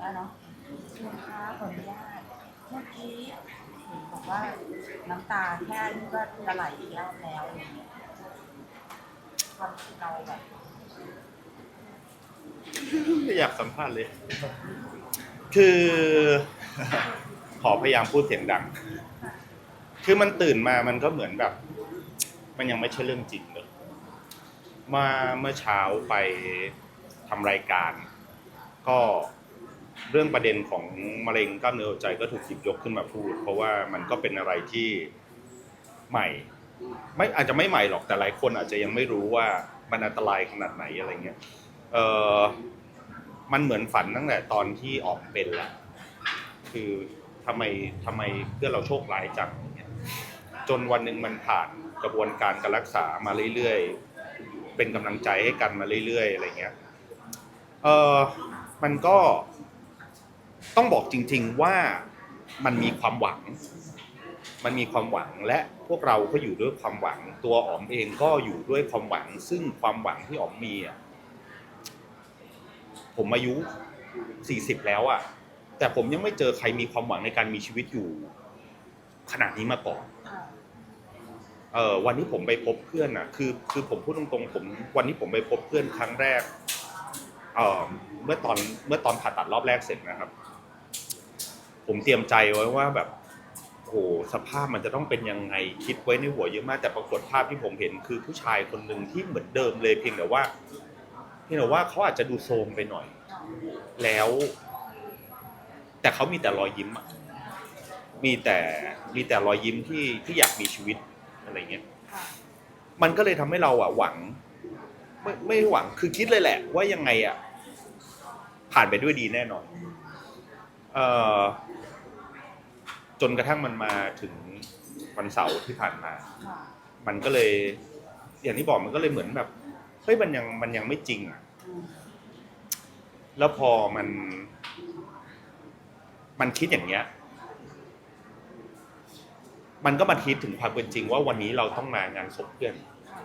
แล้วเนาะคุณคะขออนุญาตเมื่อกี้เห็นบอกว่าน้ำตาแค่นี้ก็จะไหลอีกรอบแล้วอะไรเงี้ยความคิดเราแบบไม่อยากสัมภาษณ์เลย คือ ขอพยายามพูดเสียงดัง คือมันตื่นมามันก็เหมือนแบบ มันยังไม่ใช่เรื่องจริงเลย มาเมื่อเช้าไปทำรายการ ก็ เรื่องประเด็นของมะเร็งกล้ามเนื้อหัวใจก็ถูกหยิบยกขึ้นมาพูด เพราะว่ามันก็เป็นอะไรที่ใหม่ ไม่อาจจะไม่ใหม่หรอกแต่หลายคนอาจจะยังไม่รู้ว่ามันอันตรายขนาดไหนอะไรเงี้ยเออมันเหมือนฝันตั้งแต่ตอนที่ออกเป็นแล้วคือทำไมทำไมเพื่อนเราโชคร้ายจังเงี้ยจนวันหนึ่งมันผ่านกระบวนการการรักษามาเรื่อยๆ เป็นกำลังใจให้กันมาเรื่อยๆ อะไรเงี้ยเออมันก็ ต้องบอกจริง ๆว่ามันมีความหวัง มันมีความหวังและพวกเราก็อยู่ด้วยความหวัง ตัวอ๋อมเองก็อยู่ด้วยความหวัง ซึ่งความหวังที่อ๋อมมีอะผมอายุสี่สิบแล้วอะแต่ผมยังไม่เจอใครมีความหวังในการมีชีวิตอยู่ ขนาดนี้มาก่อนอ่าเออวันที่ผมไปพบเพื่อนอะคือคือผมพูดตรงๆผม วันที่ผมไปพบเพื่อนครั้งแรกเออเมื่อตอนเมื่อตอนผ่าตัดรอบแรกเสร็จนะครับ ผมเตรียมใจไว้ว่าแบบโหสภาพมันจะต้องเป็นยังไงคิดไว้ในหัวเยอะมากแต่ปรากฏภาพที่ผมเห็นคือผู้ชายคนหนึ่งที่เหมือนเดิมเลยเพียงแต่ว่าเพียงแต่ว่าเขาอาจจะดูโทรมไปหน่อย แล้ว แต่เขามีแต่รอยยิ้มอะมีแต่มีแต่รอยยิ้มที่ที่อยากมีชีวิตอะไรเงี้ยมันก็เลยทำให้เราอะหวัง ไม่ไม่หวังคือคิดเลยแหละ ว่ายังไงอะผ่านไปด้วยดีแน่นอน เอ่อ จนกระทั่งมันมาถึงวันเสาร์ที่ผ่านมาค่ะมันก็เลย อย่างที่บอกมันก็เลยเหมือนแบบเฮ้ยมันยังมันยังไม่จริงอะอืมแล้วพอมัน มันคิดอย่างเงี้ย มันก็มาคิดถึงความเป็นจริง ว่าวันนี้เราต้องมางานศพเพื่อนค่ะ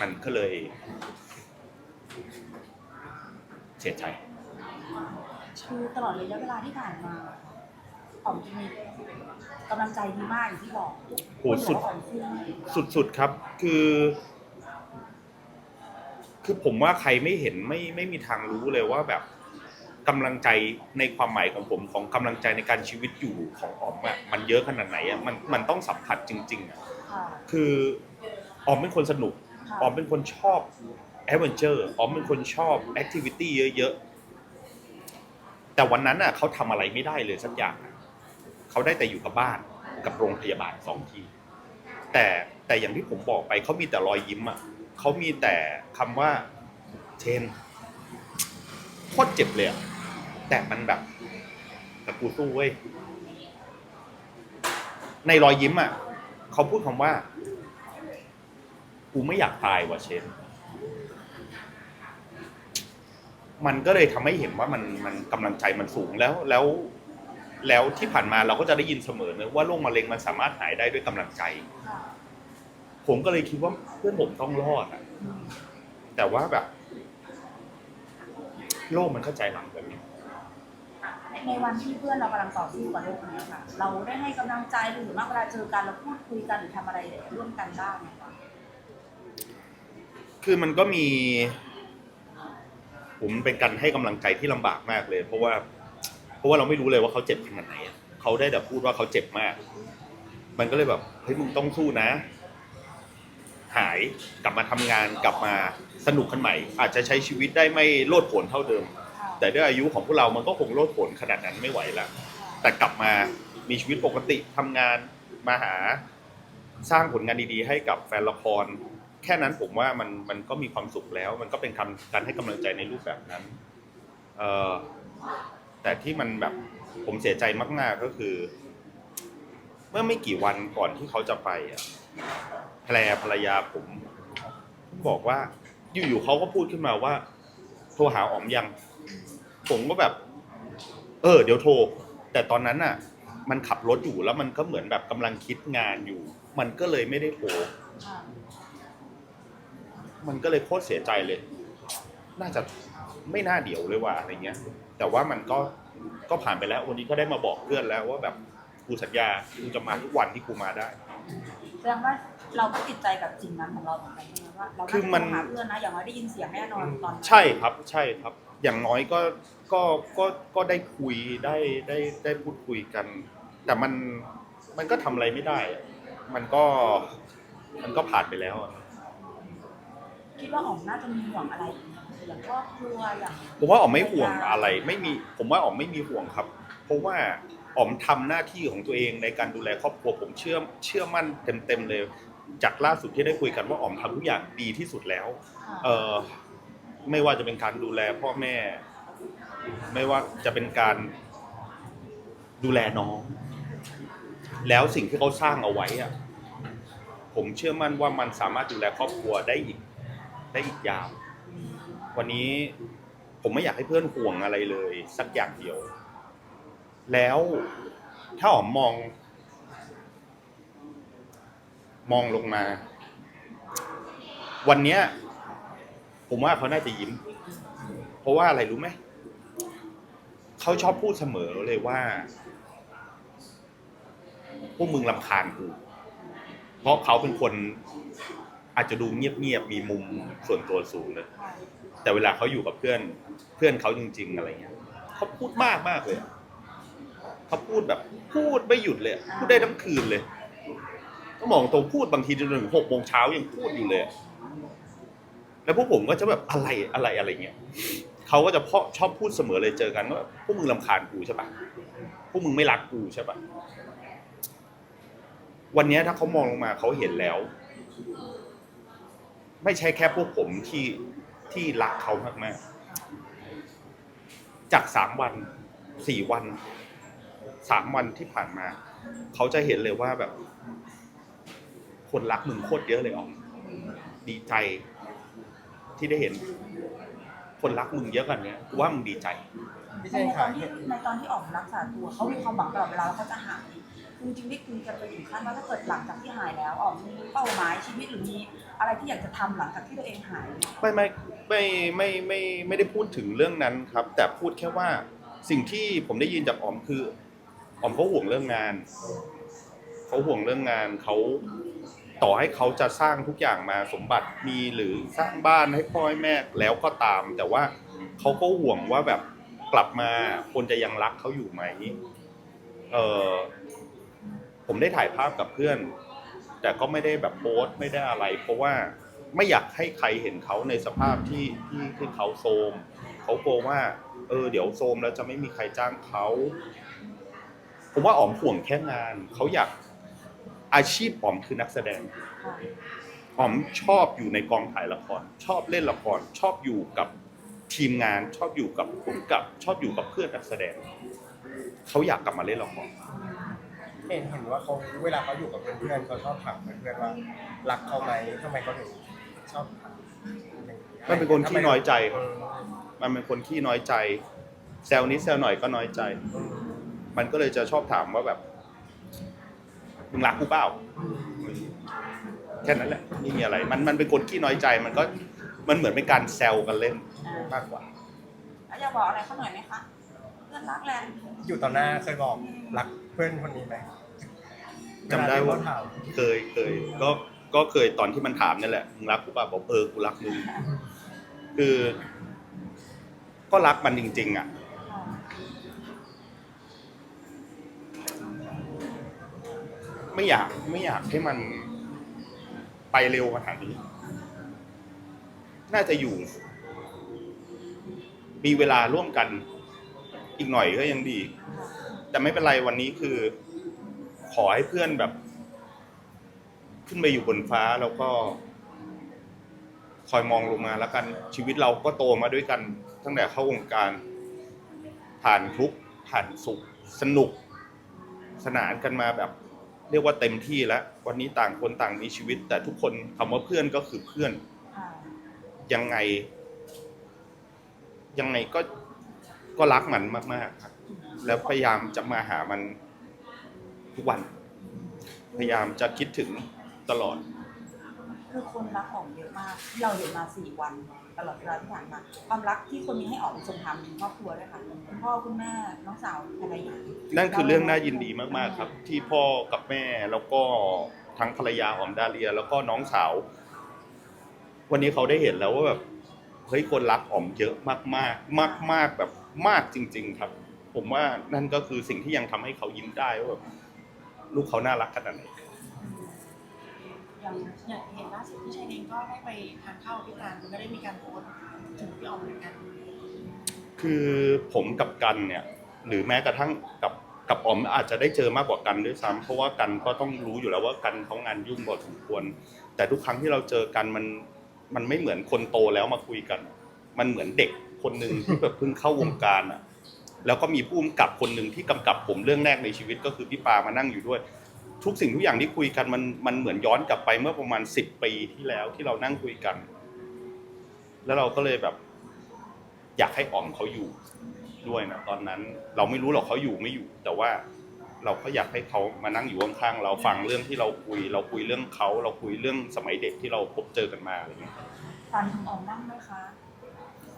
มันก็เลย เสียใจ คือตลอดระยะเวลาที่ผ่านมา อ๋อมจะมีกำลังใจดีมากอย่างที่บอกโหสุดคนบอกว่าอ๋อมสู้มากสุดๆครับคือ คือผมว่าใครไม่เห็นไม่ไม่มีทางรู้เลยว่าแบบกำลังใจในความหมายของผมของกำลังใจในการชีวิตอยู่ของออมอะมันเยอะขนาดไหนอะมันมันต้องสัมผัสจริงๆอะค่ะคือออมเป็นคนสนุก ค่ะออมเป็นคนชอบแอดเวนเจอร์ออมเป็นคนชอบแอคทิวิตี้เยอะๆ แต่วันนั้นน่ะเขาทำอะไรไม่ได้เลยสักอย่างอะ เขาได้แต่อยู่กับบ้านกับโรงพยาบาลสองที่แต่แต่อย่างที่ผมบอกไปเขามีแต่รอยยิ้มอะเขามีแต่คำว่าเชนโคตรเจ็บเลยอะแต่มันแบบแต่กูสู้เว้ยในรอยยิ้มอะเขาพูดคำว่ากูไม่อยากตายว่ะเชนมันก็เลยทำให้เห็นว่ามันมันกำลังใจมันสูงแล้วแล้ว แล้วที่ผ่านมาเราก็จะได้ยินเสมอเนอะว่าโรคมะเร็งมันสามารถหายได้ด้วยกำลังใจค่ะผมก็เลยคิดว่าเพื่อนผมต้องรอดอะอืมแต่ว่าแบบ โลกมันเข้าใจหลังแบบนี้ในวันที่เพื่อนเรากำลังต่อสู้กับโรคนี้ค่ะ เราได้ให้กำลังใจหรือว่าเวลาเจอกันเราพูดคุยกันหรือทำอะไรร่วมกันบ้างไหมคะคือมันก็มี ผมเป็นการให้กำลังใจที่ลำบากมากเลย เพราะว่า เพราะว่าเราไม่รู้เลยว่าเขาเจ็บขนาดไหนอะเขาได้แต่พูดว่าเขาเจ็บมาก มันก็เลยแบบเฮ้ยมึงต้องสู้นะ หายกลับมาทำงานกลับมาสนุกกันใหม่ อาจจะใช้ชีวิตได้ไม่โลดโผนเท่าเดิมค่ะแต่ด้วยอายุของพวกเรามันก็คงโลดโผนขนาดนั้นไม่ไหวแล้วแต่กลับมามีชีวิตปกติทำงานมาหาสร้างผลงานดีๆ ให้กับแฟนละคร แค่นั้นผมว่ามันมันก็มีความสุขแล้ว มันก็เป็นคำการให้กำลังใจในรูปแบบนั้น เออ แต่ที่มันแบบผมเสียใจมากๆก็คือ เมื่อไม่กี่วันก่อนที่เขาจะไปอะแพรภรรยาผม บอกว่า อยู่ๆเขาก็พูดขึ้นมาว่า โทรหาอ๋อมยัง ผมก็แบบ เออ เดี๋ยวโทร แต่ตอนนั้นน่ะ มันขับรถอยู่แล้วมันก็เหมือนแบบกำลังคิดงานอยู่ มันก็เลยไม่ได้โทรมันก็เลยโคตรเสียใจเลย น่าจะไม่น่าเดี๋ยวเลยว่ะอะไรเงี้ย แต่ว่ามันก็ก็ผ่านไปแล้ว วันนี้ก็ได้มาบอกเพื่อนแล้วว่าแบบกูสัญญากูจะมาทุกวันที่กูมาได้ แสดงว่าเราก็ติดใจกับสิ่งนั้นของเราเหมือนกันใช่ไหมว่าเราคือมัน หาเพื่อนนะอย่างน้อยได้ยินเสียงแน่นอนตอนนั้นใช่ครับใช่ครับ อย่างน้อยก็ก็ก็ก็ได้คุยได้ได้ได้พูดคุยกัน แต่มันมันก็ทำอะไรไม่ได้อะมันก็มันก็ผ่านไปแล้วอะคิดว่าอ๋อมน่าจะมีห่วงอะไรอีกไหม อย่างครอบครัวอย่างผมว่าอ๋อมไม่ห่วงอะไรไม่มีผมว่าอ๋อมไม่มีห่วงครับ เพราะว่าอ๋อมทำหน้าที่ของตัวเองในการดูแลครอบครัวผมเชื่อเชื่อมั่นเต็มๆเลย จากล่าสุดที่ได้คุยกันว่าอ๋อมทำทุกอย่างดีที่สุดแล้วค่ะเออไม่ว่าจะเป็นการดูแลพ่อแม่ ไม่ว่าจะเป็นการดูแลน้อง แล้วสิ่งที่เขาสร้างเอาไว้อะผมเชื่อมั่นว่ามันสามารถดูแลครอบครัวได้อีกได้อีกยาว วันนี้ผมไม่อยากให้เพื่อนห่วงอะไรเลย สักอย่างเดียว แล้วถ้าอ๋อมมอง มองลงมา วันเนี้ย ผมว่าเขาน่าจะยิ้ม เพราะว่าอะไรรู้ไหมเขาชอบพูดเสมอเลยว่า พวกมึงลำคาญกูเพราะเขาเป็นคนอาจจะดูเงียบๆมีมุมส่วนตัวสูงเลย แต่เวลาเขาอยู่กับเพื่อนเพื่อนเขาจริง ๆ อะไรเงี้ยเขาพูดมากมากเลยอะเขาพูดแบบพูดไม่หยุดเลยอะพูดได้ทั้งคืนเลยต้องมองตรงพูดบางทีจนถึงหกโมงเช้ายังพูดอยู่เลยอะแล้วพวกผมก็จะแบบอะไรอะไรอะไรเงี้ยเขาก็จะเพ่อชอบพูดเสมอเลยเจอกันว่าพวกมึงลำคาญกูใช่ปะพวกมึงไม่รักกูใช่ปะวันนี้ถ้าเขามองลงมาเขาเห็นแล้ว ไม่ใช่แค่พวกผมที่ ที่รักเขามากๆ จากสามวันสี่วันสามวันที่ผ่านมา เขาจะเห็นเลยว่าแบบ คนรักมึงโคตรเยอะเลยอ๋อมดีใจที่ได้เห็น คนรักมึงเยอะกันเนี้ยกูว่ามึงดีใจ ในตอนที่ในตอนที่ออกรักษาตัวเขามีความหวังตลอดเวลาว่าเขาจะหาย คุณจริงได้คุยกันไปถึงขั้นว่าถ้าเกิดหลังจากที่หายแล้วออกมีเป้าหมายชีวิตหรือมีอะไรที่อยากจะทำหลังจากที่ตัวเองหายไหมไม่ไม่ไม่ไม่ไม่ไม่ได้พูดถึงเรื่องนั้นครับ แต่พูดแค่ว่าสิ่งที่ผมได้ยินจากออมคือออมเขาห่วงเรื่องงานเขาห่วงเรื่องงานเขาต่อให้เขาจะสร้างทุกอย่างมาสมบัติมีหรือสร้างบ้านให้พ่อให้แม่แล้วก็ตาม แต่ว่าเขาก็ห่วงว่าแบบกลับมาคนจะยังรักเขาอยู่ไหมเออ ผมได้ถ่ายภาพกับเพื่อน แต่ก็ไม่ได้แบบโพสต์ไม่ได้อะไร เพราะว่าไม่อยากให้ใครเห็นเขาในสภาพที่ที่ที่เขาโทรมเขากลัวว่า เออ เดี๋ยวโทรมแล้วจะไม่มีใครจ้างเขา ผมว่าอ๋อมห่วงแค่งาน เขาอยากอาชีพอ๋อมคือนักแสดงอ๋อมชอบอยู่ในกองถ่ายละคร ชอบเล่นละคร ชอบอยู่กับทีมงาน ชอบอยู่กับผู้กับ ชอบอยู่กับเพื่อนนักแสดง เขาอยากกลับมาเล่นละคร เห็นเห็นว่าเขาเวลาเขาอยู่กับเพื่อนๆเขาชอบถามเพื่อนๆว่ารักเขาไหมทำไมเขาถึงชอบถามอย่างมันเป็นคนขี้น้อยใจอืมมันเป็นคนขี้น้อยใจ แซวนิดแซวหน่อยก็น้อยใจอืมมันก็เลยจะชอบถามว่าแบบมึงรักกูเปล่าแค่นั้นแหละไม่มีอะไร มันมันเป็นคนขี้น้อยใจมันก็มันเหมือนเป็นการแซวกันเล่นอ่ามากกว่าแล้วอยากบอกอะไรเขาหน่อยไหมคะเพื่อนรักแรงอยู่ต่อหน้าเคยบอกรักเพื่อนคนนี้ไหม จำได้ว่าเลที่เขถามเคยเคย ก็ก็เคยตอนที่มันถามนี่แหละมึงรักกูเปล่าบอกเออกูรักมึงคือ ก็รักมันจริง ๆอะค่ะ ไม่อยากไม่อยากให้มันไปเร็วขนาดนี้ น่าจะอยู่ มีเวลาร่วมกัน อีกหน่อยก็ยังดี แต่ไม่เป็นไรวันนี้คือ ขอให้เพื่อนแบบ ขึ้นไปอยู่บนฟ้าแล้วก็ คอยมองลงมาแล้วกันชีวิตเราก็โตมาด้วยกัน ตั้งแต่เข้าวงการ ผ่านทุกข์ผ่านสุข สนุก สนานกันมาแบบ เรียกว่าเต็มที่แล้ววันนี้ต่างคนต่างมีชีวิต แต่ทุกคนคำว่าเพื่อนก็คือเพื่อน ยังไง ยังไงก็ก็รักมันมาก ๆ ครับ แล้วพยายามจะมาหามัน ทุกวัน พยายามจะคิดถึงตลอด คือคนรักออกเยอะมากที่เราเห็นมาสี่วันตลอดเวลาที่ผ่านมา ความรักที่คนมีให้ออกเป็นทรงธรรมในครอบครัวด้วยค่ะคุณพ่อคุณแม่น้องสาวภรรยานั่นคือเรื่องน่ายินดีมากๆครับ ที่พ่อกับแม่แล้วก็ทั้งภรรยาของดาเลีย แล้วก็น้องสาว วันนี้เขาได้เห็นแล้วว่าแบบเฮ้ยคนรักอ๋อมเยอะมากๆ มาก ๆแบบมากจริง ๆ ครับ ผมว่านั่นก็คือสิ่งที่ยังทำให้เขายิ้มได้ว่าแบบ ลูกเขาน่ารักขนาดไหนอย่างอย่างเห็นล่าสุดพี่ชายเองก็ได้ไปทานข้าวกับพี่การก็ได้มีการโพสต์ถึงพี่ออมเหมือนกัน คือผมกับกันเนี่ยหรือแม้กระทั่งกับกับอ๋อมอาจจะได้เจอมากกว่ากันด้วยซ้ำเพราะว่ากันก็ต้องรู้อยู่แล้วว่ากันเขางานยุ่งพอสมควร แต่ทุกครั้งที่เราเจอกันมันมันไม่เหมือนคนโตแล้วมาคุยกัน มันเหมือนเด็กคนหนึ่งที่แบบเพิ่งเข้าวงการอะ แล้วก็มีผู้กำกับคนหนึ่งที่กำกับผมเรื่องแรกในชีวิตก็คือพี่ปามานั่งอยู่ด้วย ทุกสิ่งทุกอย่างที่คุยกันมันมันเหมือนย้อนกลับไปเมื่อประมาณสิบปีที่แล้วที่เรานั่งคุยกัน แล้วเราก็เลยแบบ อยากให้อ๋อมเขาอยู่ด้วยนะตอนนั้นเราไม่รู้หรอกเขาอยู่ไม่อยู่ แต่ว่าเราก็อยากให้เขามานั่งอยู่ข้างๆเราฟังเรื่องที่เราคุย เราคุยเรื่องเขาเราคุยเรื่องสมัยเด็กที่เราพบเจอกันมาอะไรเงี้ย ตอนคุณออมนั่งไหมคะ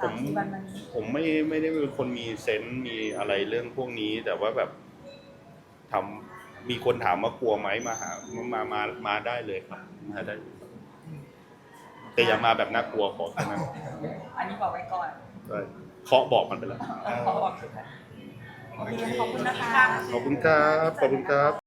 สามสี่วันมานี้ผมไม่ไม่ได้เป็นคนมีเซนส์มีอะไรเรื่องพวกนี้ แต่ว่าแบบทำมีคนถามว่ากลัวไหมมาหามามามาได้เลยครับมาได้แต่อย่ามาแบบน่ากลัวขอแค่นั้นอันนี้บอกไว้ก่อนได้เคาะบอกมันไปแล้ว ขอบอกโอเคขอบคุณนะคะ ขอบคุณครับ ขอบคุณครับ